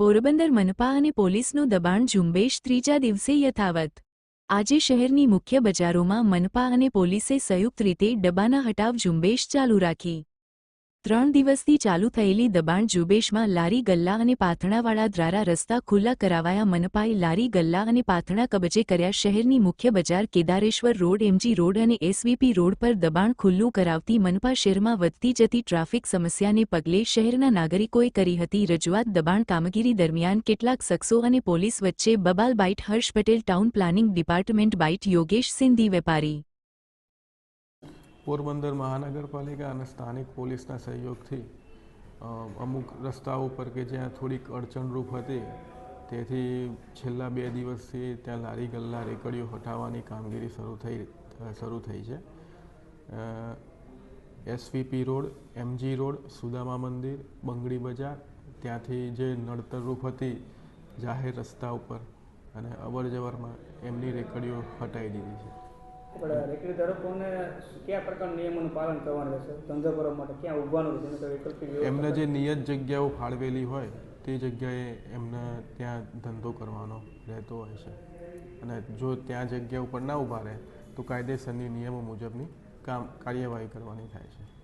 પોરબંદર મનપા અને પોલીસનું દબાણ ઝુંબેશ ત્રીજા દિવસે યથાવત. આજે શહેરની મુખ્ય બજારોમાં મનપા અને પોલીસે સંયુક્ત રીતે ડબ્બાના હટાવ ઝુંબેશ ચાલુ રાખી. ત્રણ દિવસથી ચાલુ થયેલી દબાણ ઝુંબેશમાં લારી ગલ્લા અને પાથણાવાળા દ્વારા રસ્તા ખુલ્લા કરાવાયા મનપાએ લારી ગલ્લા અને પાથણા કબજે કર્યા શહેરની મુખ્ય બજાર કેદારેશ્વર રોડ, એમજી રોડ અને એસવીપી રોડ પર દબાણ ખુલ્લું કરાવતી મનપા શહેરમાં વધતી જતી ટ્રાફિક સમસ્યાને પગલે શહેરના નાગરિકોએ કરી હતી રજૂઆત. દબાણ કામગીરી દરમિયાન કેટલાક શખ્સો અને પોલીસ વચ્ચે બબાલ byte, Harsh Patel town planning department byte, Yogesh Sindhi વેપારી પોરબંદર મહાનગરપાલિકા અને સ્થાનિક પોલીસના સહયોગથી અમુક રસ્તાઓ પર કે જ્યાં થોડીક અડચણરૂપ હતી, તેથી છેલ્લા બે દિવસથી ત્યાં લારી ગલ્લા રેકડીઓ હટાવવાની કામગીરી શરૂ થઈ શરૂ થઈ છે. SVP road, MG road, Sudama મંદિર, બંગડી બજાર, ત્યાંથી જે નડતરરૂપ હતી, જાહેર રસ્તા ઉપર અને અવર જવરમાં એમની રેકડીઓ હટાવી દીધી છે. આપણે રેકડી કયા પ્રકારના નિયમોનું પાલન કરવાનું રહેશે? ધંધો કરવા માટે ક્યાં ઉભવાનું રહેશે? એમને જે નિયત જગ્યાઓ ફાળવેલી હોય તે જગ્યાએ એમને ત્યાં ધંધો કરવાનો રહેતો હોય છે. અને જો ત્યાં જગ્યા ઉપર ના ઊભા રહે તો કાયદેસરની નિયમો મુજબની કામ કાર્યવાહી કરવાની થાય છે.